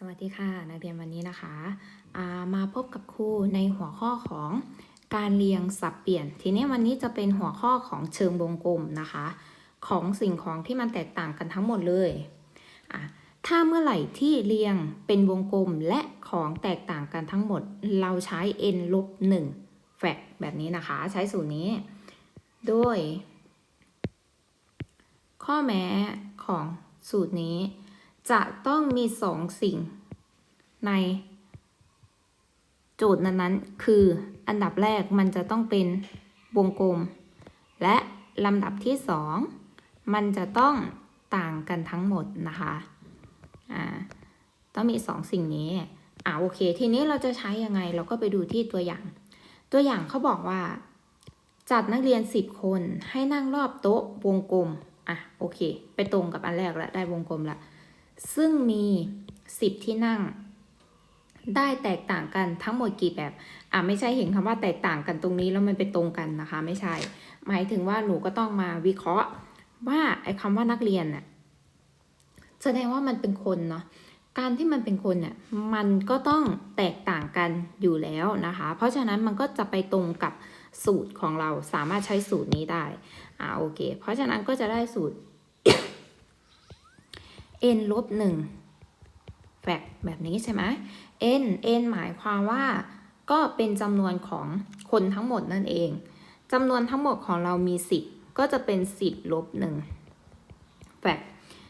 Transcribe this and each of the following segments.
สวัสดีค่ะนักเรียนวันนี้นะคะามาพบกับครูในหัวข้อของการเรียงสับเปลี่ยน ทีนี้วันนี้จะเป็นหัวข้อของเชิงวงกลมนะคะ ของสิ่งของที่มันแตกต่างกันทั้งหมดเลยถ้าเมื่อไหร่ที่เรียงเป็นวงกลมและของแตกต่างกันทั้งหมด เราใช้ n ลบ1แฟกแบบนี้นะคะใช้สูตรนี้ โดย ข้อแม้ของสูตรนี้ จะต้องมีสองสิ่ง ใน โจทย์นั้นๆ คืออันดับแรกมันจะต้องเป็นวงกลม และลำดับที่สองมันจะต้องต่างกันทั้งหมดนะคะอ่าต้องมีสองสิ่งนี้อ่าโอเค ทีนี้เราจะใช้ยังไงเราก็ไปดูที่ตัวอย่าง ตัวอย่างเขาบอกว่า จัดนักเรียน 10 คนให้นั่งรอบโต๊ะวงกลมอะโอเค ไปตรงกับอันแรกแล้วได้วงกลมละ ซึ่งมี 10 ที่นั่ง ได้แตกต่างกันทั้งหมดกี่แบบ อะไม่ใช่เห็นคำว่าแตกต่างกันตรงนี้แล้วมันไปตรงกันนะคะ ไม่ใช่ หมายถึงว่าหนูก็ต้องมาวิเคราะห์ว่าไอ้คำว่านักเรียนน่ะแสดงว่ามันเป็นคนเนาะการที่มันเป็นคนเนี่ยมันก็ต้องแตกต่างกันอยู่แล้วนะคะ เพราะฉะนั้นมันก็จะไปตรงกับสูตรของเราสามารถใช้สูตรนี้ได้ อ่าโอเค เพราะฉะนั้นก็จะได้สูตร n ลบหนึ่งแฟกแบบนี้ใช่ไหม n n หมายความว่าก็เป็นจำนวนของคนทั้งหมดนั่นเองจำนวนทั้งหมดของเรามี 10 ก็จะเป็น 10ลบ1แฟก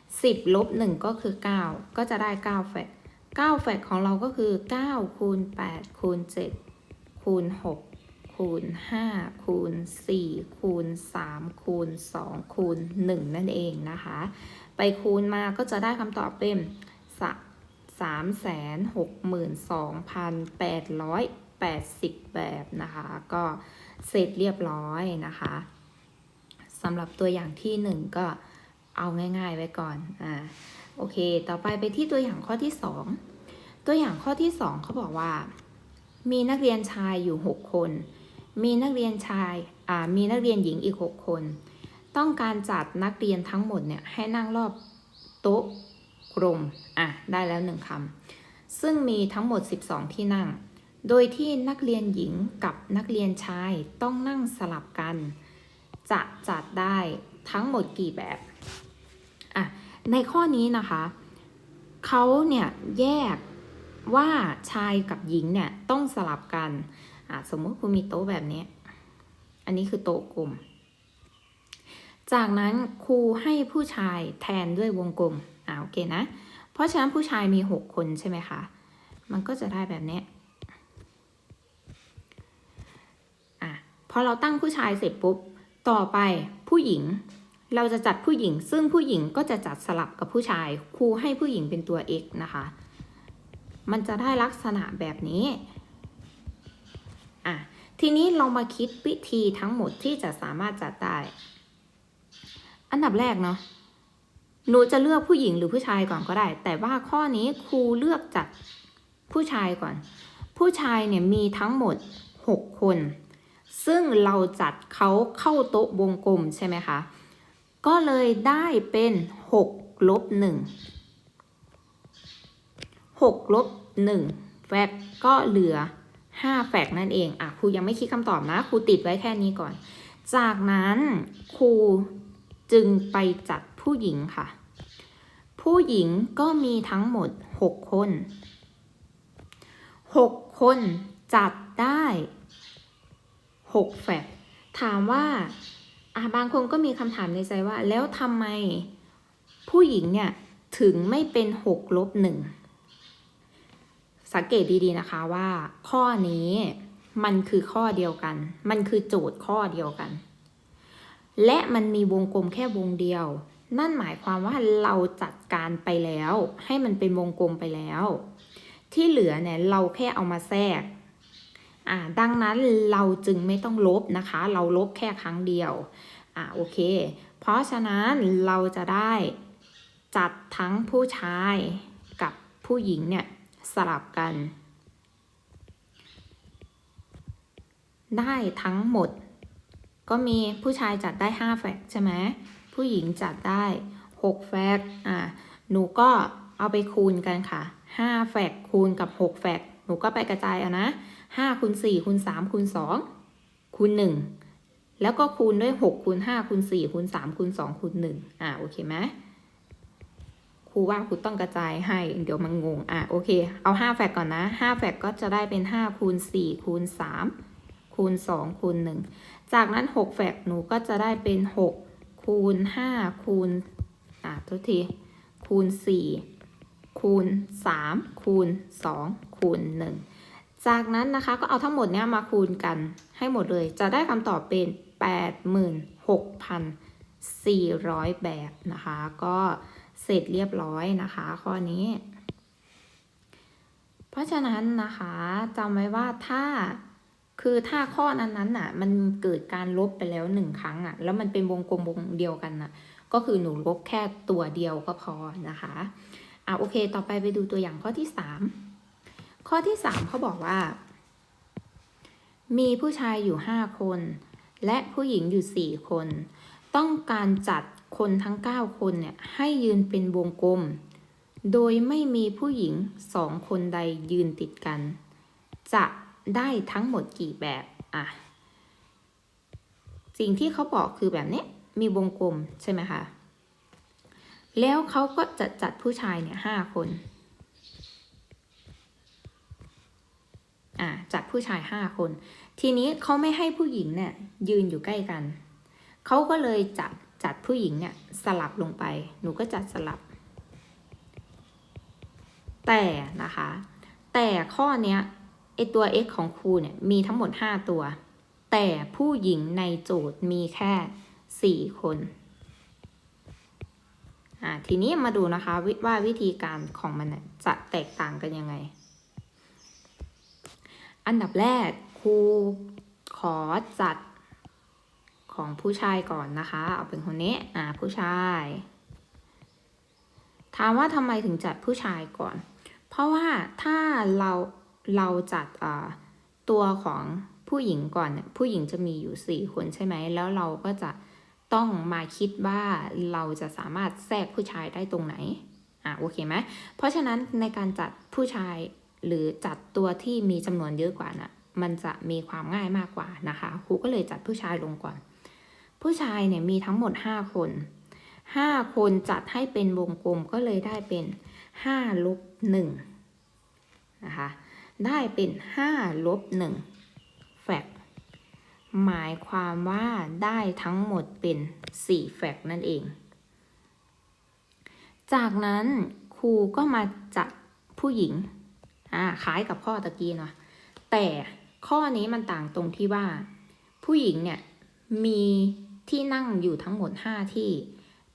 10ลบ1ก็คือ 9 ก็จะได้9แฟก9แฟกของเราก็คือ9คูณ8คูณ7คูณ6คูณ5คูณ4คูณ3คูณ2คูณ1นั่นเองนะคะ ไปคูณมาก็จะได้คำตอบเป็นสามแสนหกหมื่นสองพันแปดร้อยแปดสิบแบบนะคะ ก็เสร็จเรียบร้อยนะคะสำหรับตัวอย่างที่หนึ่งก็เอาง่าย ๆ ไว้ก่อน อ่า โอเค ต่อไปไปที่ตัวอย่างข้อที่สองตัวอย่างข้อที่สองเขาบอกว่า มีนักเรียนชายอยู่หกคน มีนักเรียนชาย อ่า มีนักเรียนหญิงอีกหกคน ต้องการจัดนักเรียนทั้งหมดเนี่ยให้นั่งรอบโต๊ะกลมอะได้แล้วหนึ่งคำซึ่งมีทั้งหมด 12 ที่นั่ง โดยที่นักเรียนหญิงกับนักเรียนชายต้องนั่งสลับกัน จะจัดได้ทั้งหมดกี่แบบอะในข้อนี้นะคะเขาเนี่ยแยกว่าชายกับหญิงเนี่ยต้องสลับกันอะสมมติคุณมีโต๊ะแบบนี้ อันนี้คือโต๊ะกลม จากนั้นครูให้ผู้ชายแทนด้วยวงกลมอ่าโอเคนะ เพราะฉะนั้นผู้ชายมี 6 คนใช่ไหมคะ มันก็จะได้แบบนี้อะพอเราตั้งผู้ชายเสร็จปุ๊บ ต่อไปผู้หญิง เราจะจัดผู้หญิง ซึ่งผู้หญิงก็จะจัดสลับกับผู้ชาย ครูให้ผู้หญิงเป็นตัว x นะคะ มันจะได้ลักษณะแบบนี้อะทีนี้เรามาคิดวิธีทั้งหมดที่จะสามารถจัดได้ อันดับแรกเนาะหนูจะเลือกผู้หญิงหรือผู้ชายก่อนก็ได้ แต่ว่าข้อนี้ครูเลือกจัดผู้ชายก่อน ผู้ชายเนี่ยมีทั้งหมด 6 คน ซึ่งเราจัดเขาเข้าโต๊ะวงกลมใช่ไหมคะ ก็เลยได้เป็น 6 ลบ 1 6 ลบ 1 แฟกก็เหลือ 5 แฟกนั่นเอง อะครูยังไม่คิดคำตอบนะ ครูติดไว้แค่นี้ก่อน จากนั้นครู จึงไปจัดผู้หญิงค่ะ ผู้หญิงก็มีทั้งหมด 6 คน 6 คนจัดได้ 6 แฟกถามว่าอะบางคนก็มีคำถามในใจว่า แล้วทำไมผู้หญิงเนี่ยถึงไม่เป็น6ลบ1สังเกตดีๆนะคะว่าข้อนี้มันคือข้อเดียวกัน มันคือโจทย์ข้อเดียวกัน และมันมีวงกลมแค่วงเดียว นั่นหมายความว่าเราจัดการไปแล้ว ให้มันเป็นวงกลมไปแล้ว ที่เหลือเนี่ยเราแค่เอามาแทรกอ่าดังนั้นเราจึงไม่ต้องลบนะคะ เราลบแค่ครั้งเดียวอ่าโอเค เพราะฉะนั้นเราจะได้จัดทั้งผู้ชายกับผู้หญิงเนี่ยสลับกัน ได้ทั้งหมด ก็มีผู้ชายจัดได้ 5 แฟกใช่ไหมผู้หญิงจัดได้ 6 แฟกอะหนูก็เอาไปคูณกันค่ะ 5 แฟกคูณกับ 6 แฟกหนูก็ไปกระจายเอานะ5คูณ4คูณ3คูณ2คูณ1 แล้วก็คูณด้วย 6คูณ5คูณ4คูณ3คูณ2คูณ1อ่าโอเคไหมครูว่าครูต้องกระจายให้เดี๋ยวมันงงอะโอเค เอา 5 แฟกก่อนนะ 5 แฟกก็จะได้เป็น 5 คูณ 4 คูณ 3 คูณ 2 คูณ 1 จากนั้น 6 แฟกหนูก็จะได้เป็น 6 คูณ 5 คูณอะทุกทีคูณ 4 คูณ 3 คูณ 2 คูณ 1 จากนั้นนะคะก็เอาทั้งหมดเนี้ยมาคูณกันให้หมดเลย จะได้คำตอบเป็น 86,400 แบบนะคะ ก็เสร็จเรียบร้อยนะคะ ข้อนี้ เพราะฉะนั้นนะคะจำไว้ว่าถ้า คือถ้าข้อนั้นๆน่ะ มันเกิดการลบไปแล้วหนึ่งครั้งอะ แล้วมันเป็นวงกลมวงเดียวกันน่ะ ก็คือหนูลบแค่ตัวเดียวก็พอนะคะอะโอเค ต่อไปไปดูตัวอย่างข้อที่3ข้อที่3เขาบอกว่า มีผู้ชายอยู่5คน และผู้หญิงอยู่4คน ต้องการจัดคนทั้ง9คนเนี่ยให้ยืนเป็นวงกลม โดยไม่มีผู้หญิง2คนใดยืนติดกัน จะ ได้ทั้งหมดกี่แบบอะสิ่งที่เขาบอกคือแบบนี้มีวงกลมใช่ไหมคะ แล้วเขาก็จะจัดผู้ชายเนี่ยห้าคนอ่าจัดผู้ชายห้าคน ทีนี้เขาไม่ให้ผู้หญิงเนี่ยยืนอยู่ใกล้กัน เขาก็เลยจัดจัดผู้หญิงเนี่ยสลับลงไป หนูก็จัดสลับ แต่นะคะ แต่ข้อเนี้ย ไอตัว x ของครูเนี่ยมีทั้งหมด 5 ตัว แต่ผู้หญิงในโจทย์มีแค่ 4 คนอ่าทีนี้มาดูนะคะวิว่าวิธีการของมันจะแตกต่างกันยังไง อันดับแรกครูขอจัดของผู้ชายก่อนนะคะ เอาเป็นคนนี้อ่าผู้ชาย ถามว่าทำไมถึงจัดผู้ชายก่อน เพราะว่าถ้าเรา เราจัดตัวของผู้หญิงก่อนเนี่ยผู้หญิงจะมีอยู่ 4 คนใช่ไหม แล้วเราก็จะต้องมาคิดว่าเราจะสามารถแทรกผู้ชายได้ตรงไหน อะโอเคไหมเพราะฉะนั้นในการจัดผู้ชายหรือจัดตัวที่มีจำนวนเยอะกว่าน่ะมันจะมีความง่ายมากกว่านะคะครูก็เลยจัดผู้ชายลงก่อน ผู้ชายเนี่ยมีทั้งหมด 5 คน 5 คนจัดให้เป็นวงกลมก็เลยได้เป็น5ลบ1นะคะ ได้เป็น5ลบ1แฟกหมายความว่าได้ทั้งหมดเป็น4แฟกนั่นเอง จากนั้นครูก็มาจัดผู้หญิงอ่าคล้ายกับข้อตะกี้เนาะแต่ข้อนี้มันต่างตรงที่ว่า ผู้หญิงเนี่ยมีที่นั่งอยู่ทั้งหมด 5 ที่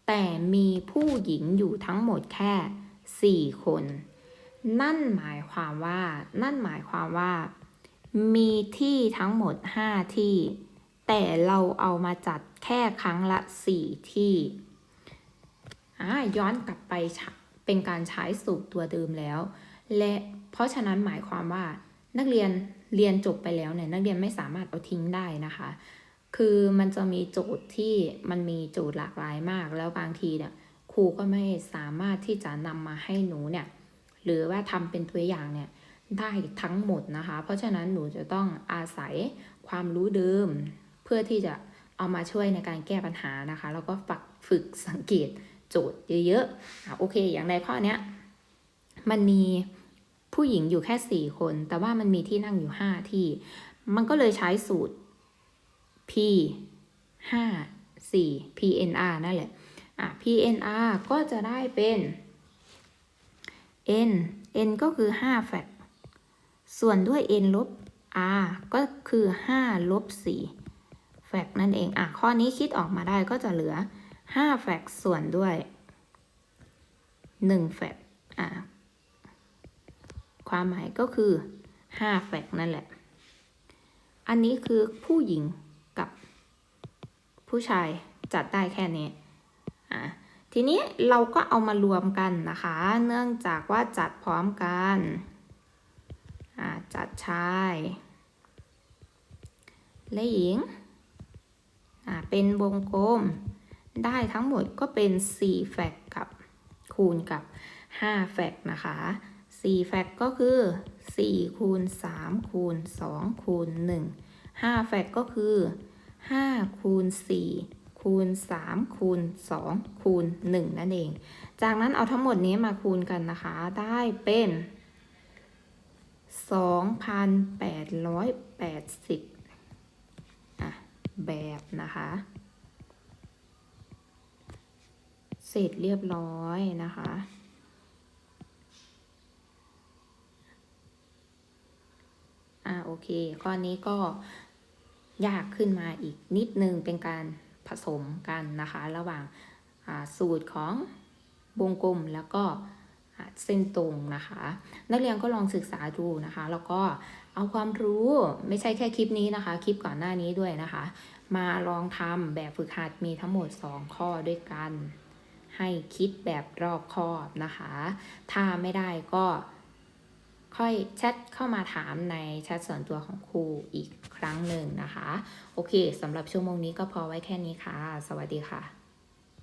แต่มีผู้หญิงอยู่ทั้งหมดแค่ 4 คน นั่นหมายความว่า นั่นหมายความว่า มีที่ทั้งหมด 5 ที่ แต่เราเอามาจัดแค่ครั้งละ 4 ที่อ่าย้อนกลับไปเป็นการใช้สูตรตัวเดิมแล้ว และเพราะฉะนั้นหมายความว่า นักเรียนเรียนจบไปแล้วเนี่ยนักเรียนไม่สามารถเอาทิ้งได้นะคะ คือมันจะมีโจทย์ที่มันมีโจทย์หลากหลายมาก แล้วบางทีเนี่ยครูก็ไม่สามารถที่จะนำมาให้หนูเนี่ย หรือว่าทำเป็นตัวอย่างเนี่ยได้ทั้งหมดนะคะ เพราะฉะนั้นหนูจะต้องอาศัยความรู้เดิม เพื่อที่จะเอามาช่วยในการแก้ปัญหานะคะ แล้วก็ฝึกฝึกสังเกตโจทย์เยอะๆอะโอเค อย่างในข้อเนี้ยมันมีผู้หญิงอยู่แค่สี่คน แต่ว่ามันมีที่นั่งอยู่ห้าที่ มันก็เลยใช้สูตร P ห้าสี่ PNR นั่นแหละอะ PNR ก็จะได้เป็น N N ก็คือ 5 แฟกต์ส่วนด้วย N ลบ R ก็คือ 5 ลบ 4 แฟกต์นั่นเอง อะ ข้อนี้คิดออกมาได้ก็จะเหลือ 5 แฟกต์ส่วนด้วย 1 แฟกต์อะ ความหมายก็คือ 5 แฟกต์นั่นแหละ อันนี้คือผู้หญิงกับผู้ชายจัดได้แค่นี้ อะ ทีนี้เราก็เอามารวมกันนะคะ เนื่องจากว่าจัดพร้อมกันจัดชายและหญิง เป็นวงกลม ได้ทั้งหมดก็เป็น 4 แฟกกับคูณกับ 5 แฟกนะคะ 4 แฟกก็คือ 4 คูณ 3 คูณ 2 คูณ 1 5 แฟกก็คือ 5 คูณ 4 คูณ 3 คูณ 2 คูณ 1 นั่นเอง จากนั้นเอาทั้งหมดนี้มาคูณกันนะคะ ได้เป็น 2,880อะแบบนะคะ เสร็จเรียบร้อยนะคะ อ่าโอเค ข้อนี้ก็ยากขึ้นมาอีกนิดนึงเป็นการ ผสมกันนะคะ ระหว่างสูตรของวงกลมแล้วก็เส้นตรงนะคะ นักเรียนก็ลองศึกษาดูนะคะ แล้วก็เอาความรู้ไม่ใช่แค่คลิปนี้นะคะ คลิปก่อนหน้านี้ด้วยนะคะ มาลองทำแบบฝึกหัดมีทั้งหมด 2 ข้อด้วยกัน ให้คิดแบบรอบคอบนะคะ ถ้าไม่ได้ก็ ค่อยแชทเข้ามาถามในแชทส่วนตัวของครูอีกครั้งหนึ่งนะคะ โอเคสำหรับชั่วโมงนี้ก็พอไว้แค่นี้ค่ะ สวัสดีค่ะ